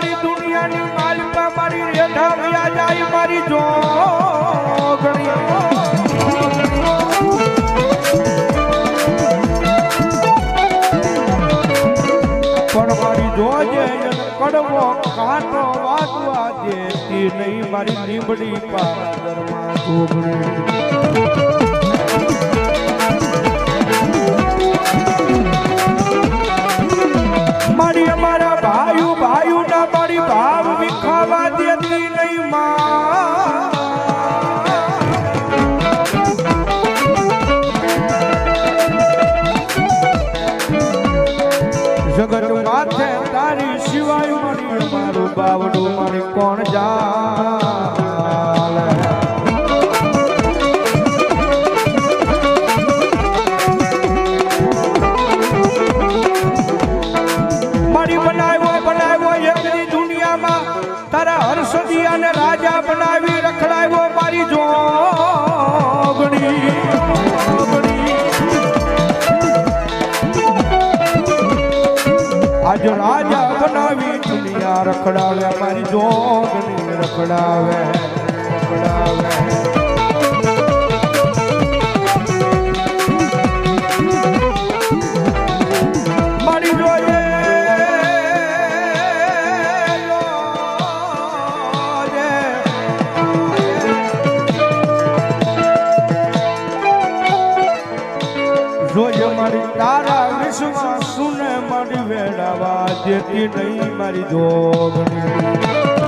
મારી દુનિયાની માલિકા મારી રેઢા વ્યા જાય મારી જો પણ નહીં મારી લીંબડી પાદરમાં જોગણી મારું મારી કોણ રાજા બનાવી રખડાવ્યો મારી જોગણી. દુનિયા રખડાવે મારી જોગણી રખડાવે રખડાવે. તારા વિશ્વાસ સુને મારી વેડાવા જેથી નહીં મારી જોગણી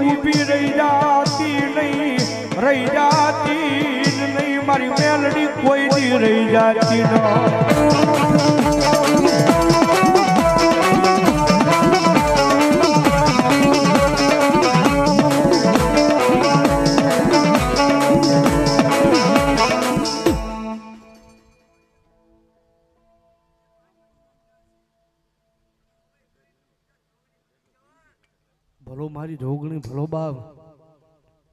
ઊભી રહી જાતી નહીં રહી જાતી નહીં. મારી મેલડી કોઈ રહી જાતી ન. ભલો મારી જોગણી, ભલો બાપ.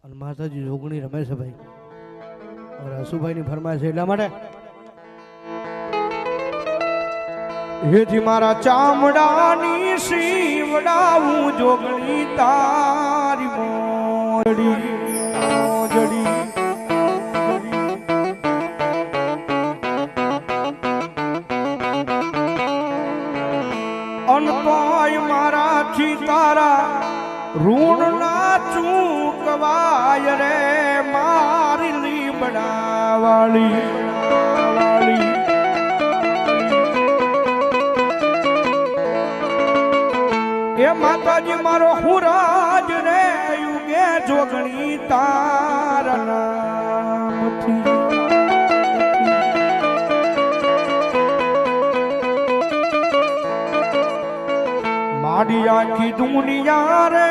અને માતાજી જોગણી રમેશ ભાઈ. હવે હસુભાઈની ફરમાય છે એટલા માટે. હેથી મારા ચામડાની શિવડાવું જોગણી તારી મોજડી મોજડી. ઋણ ના ચૂકવાય રે મારી લીબડા વાળી એ માતાજી મારો હુરાજ રે યુગે જોગણી તારા નામથી. મારી આખી દુનિયા રે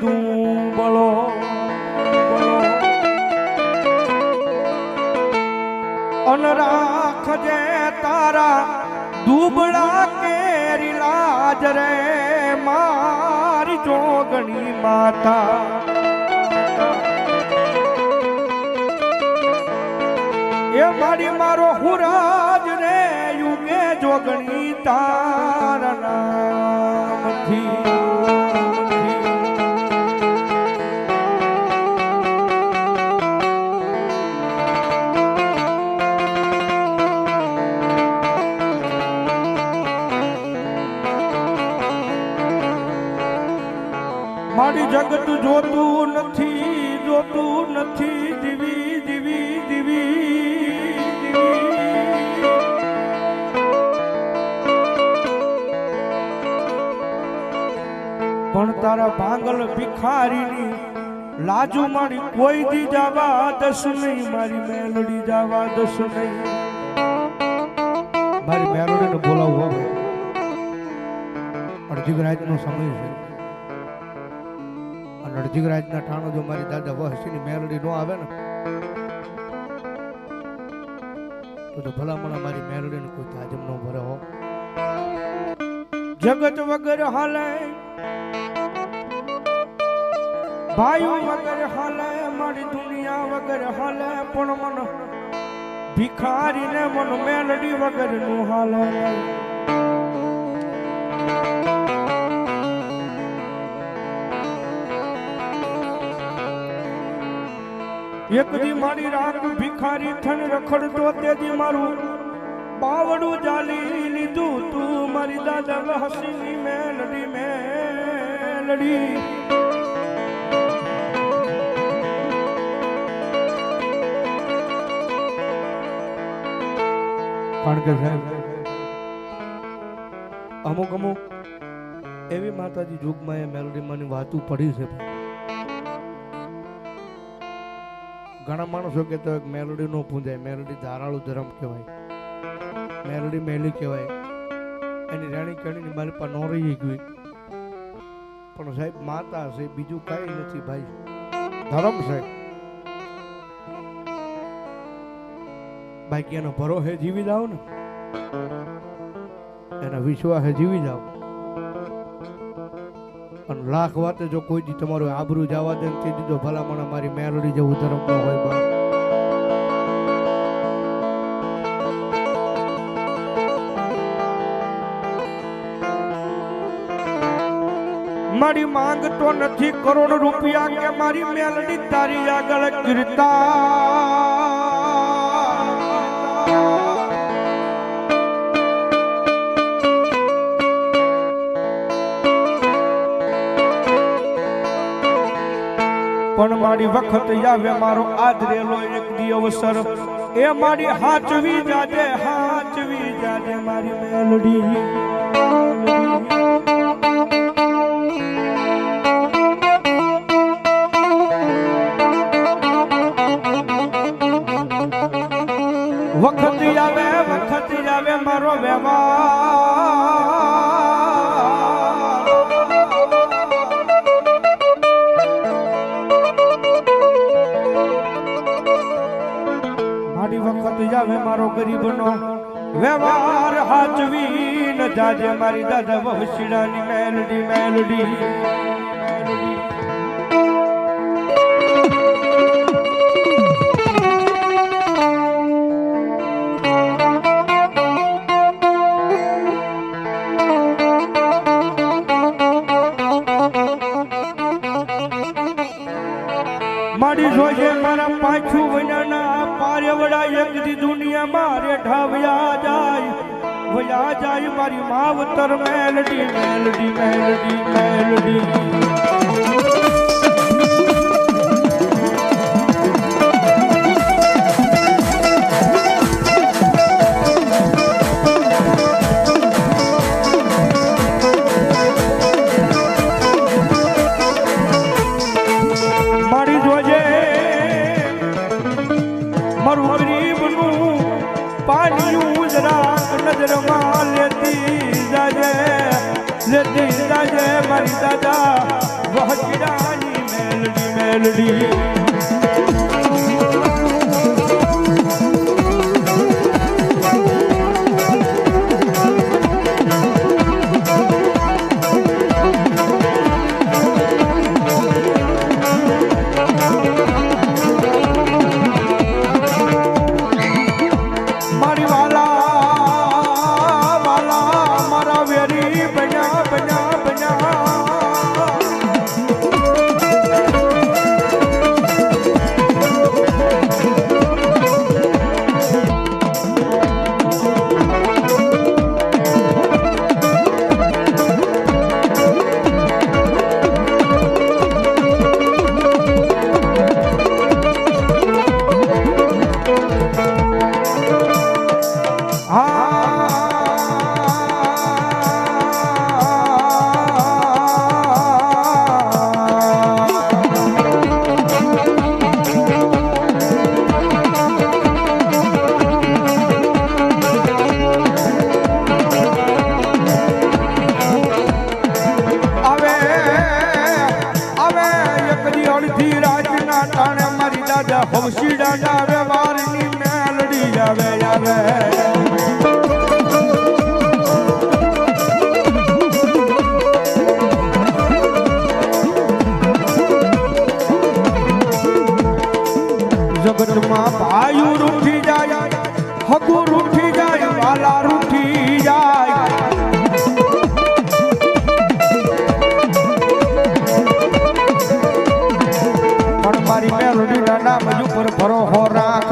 દુંબળો અન રાખજે તારા દુબળા કેરી લાજ રે, મારી જોગણી માતા. એ મારી મારો હુરાજ રે, યુગે જોગણી તારા નામથી. જગત જોતું નથી જોતું નથી દીવી દીવી દીવી પણ તારા ભાંગલ ભિખારીની લાજુ મારી કોઈ દી જાવા દસ નહીં, મારી મેલડી જવા દસ નહીં. મારી મેલડીને બોલાવવા અડધી રાતનો સમય છે અને રાતના ઠાણો જો મારી દાદા વહસીની મેલડી નો આવે ને, તો તો ભલામણ મારી મેલડીને કોઈ તાજમ નો ભરે હો. જગત વગર હાલે, ભાઈઓ વગર હાલે, મારી દુનિયા વગર હાલે, પણ મન ભિખારીને મન મેલડી વગરનું હાલે. એક દી મારી રાગ ભિખારી થણ રખડતો તેથી મારું બાવડું જાલી લીધું તું. મારી દાદા હસીની મેલડી મેલડી કારણ કે સાહેબ, અમુક અમુક એવી માતાજી યુગમાં એ મેલોડીમાંની વાતું પડી છે. ઘણા માણસો કહેતા હોય મેલોડી નો પૂંજાય, મેલોડી ધારાળું ધર્મ કહેવાય, મેલોડી મેલી કહેવાય. એની રાણી કણીની મારી પાસે નો રહી ગઈ. પણ સાહેબ, માતા છે, બીજું કાંઈ નથી ભાઈ. ધર્મ સાહેબ. બાકી એનો ભરોસે જીવી જાઓ ને. એના વિશ્વાસે જીવી જાઓ. અને લાખ વાતે જો કોઈ દી તમારું આબરૂ જવા દે તે દીધો ભલામણ મારી મેલડી જેવું ધર્મ હોય બા મારી માંગ તો નથી કરોડ રૂપિયા કે મારી મેલડી તારી આગળ કીર્તા મારી વખત આવે, મારો આદરેલો એક દી અવસર એ મારી હાચવી જાજે હાચવી જાજે મારી મેલડી. મારો વ્યવહાર હાચવી ન જાજે મારી દાદા વહશીડાની મેલડી મેલડી. મારી મારી માવતર મેલડી મેલડી મેલડી મેલડી. મેલડી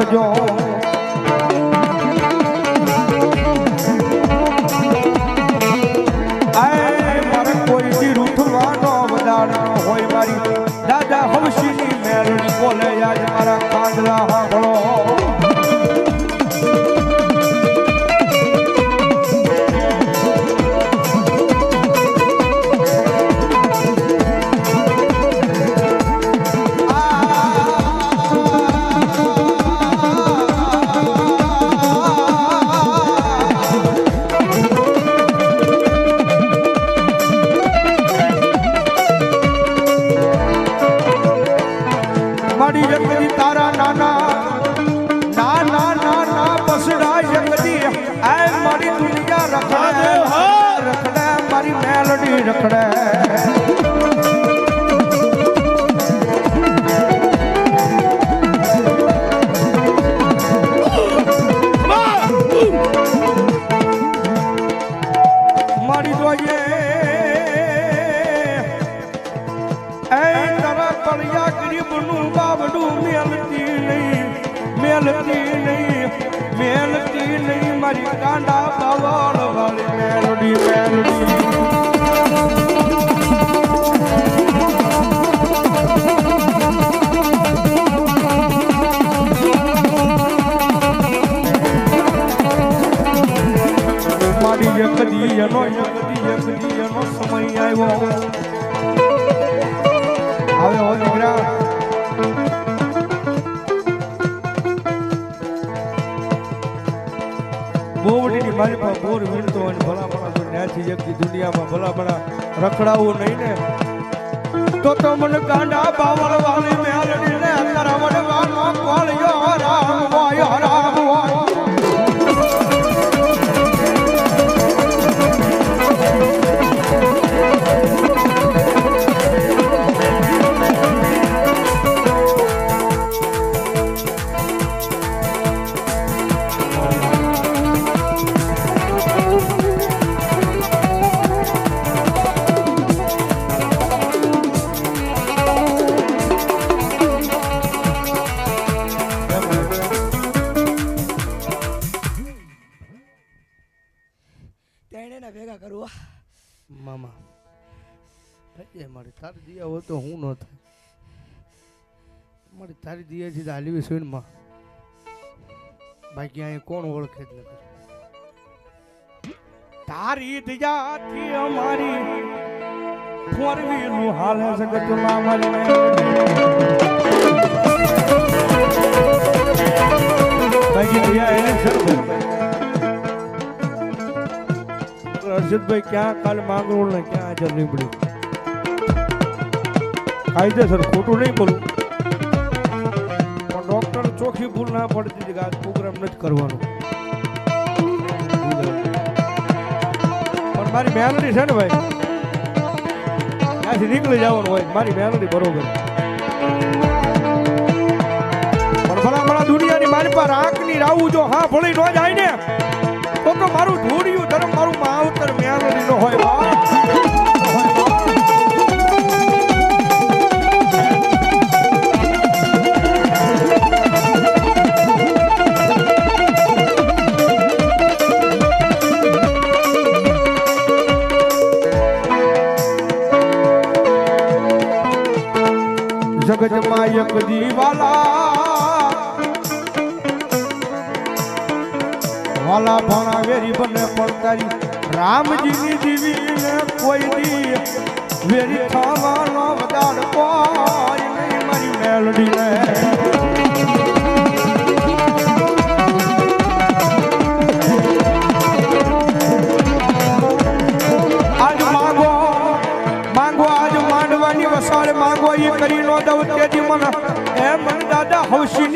રાખજો એનો એકદી એકદી એનો સમય આવ્યો આવે હો દીકરા બોવડીની મારી પાસે બોર વીણતો હોય ભલા ભલા તો ન્યાથી એકથી દુનિયામાં ભલા ભલા રખડાવું નહીં ને. તો તો મને ગાંડા બાવળ વાળી મેલડી ને કરવડવાનો કોળિયો રામ વાયો રામ મામા. થઈ જાય મારી તારી દિયા હોય તો હું ન થાય. મારી તારી દિયા છે હાલવી સુનમાં બાકી અહીંયા કોણ ઓળખે જ નથી. તારી દયાથી અમારી ફોરવી હાલ હાલે જગતમાં મામા બાકી દિયા એને છે ને ક્યાં કાલ માંગરોળ ને ક્યાં હાજર નીકળ્યું? કાયદેસર ખોટું નહીં બોલું. પણ ડોક્ટર ચોખ્ખી ભૂલ ના પડતી કે આ પ્રોગ્રામ નથી કરવાનો. પણ મારી મેલડી છે ને ભાઈ, ત્યાંથી નીકળી જવાનું હોય, મારી મેલડી બરોબર. પણ ભલા ભલા દુનિયાની મારી પર આંખની રાવું જો હા ભળી ન જાય ને તો મારું ધૂળિયું ધર્મ માવતર મેલડી નો. હોય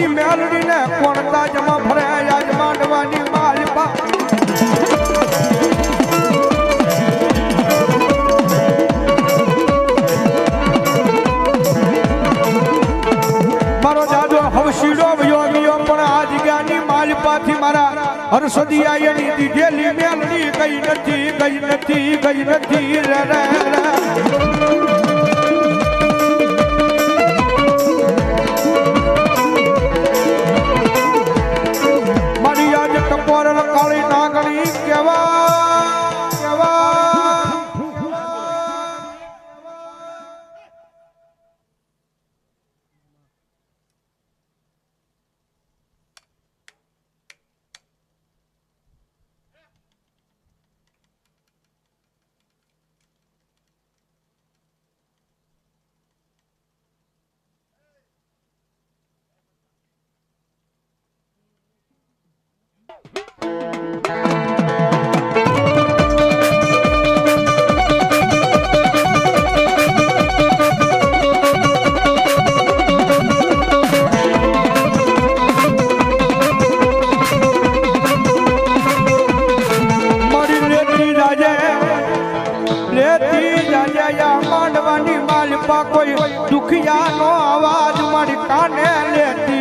ની મેલડી ને કોણતા જમા ભરે આજ માંડવાની મારી મારો દાદો હવશીડો યોગીઓ પણ આ જગ્યાની માલપાથી મારા હર્ષદિયા એની દીધેલી મેલડી કઈ નથી કઈ નથી કઈ નથી રે રે. દુખિયાનો અવાજ મારી કાને લેતી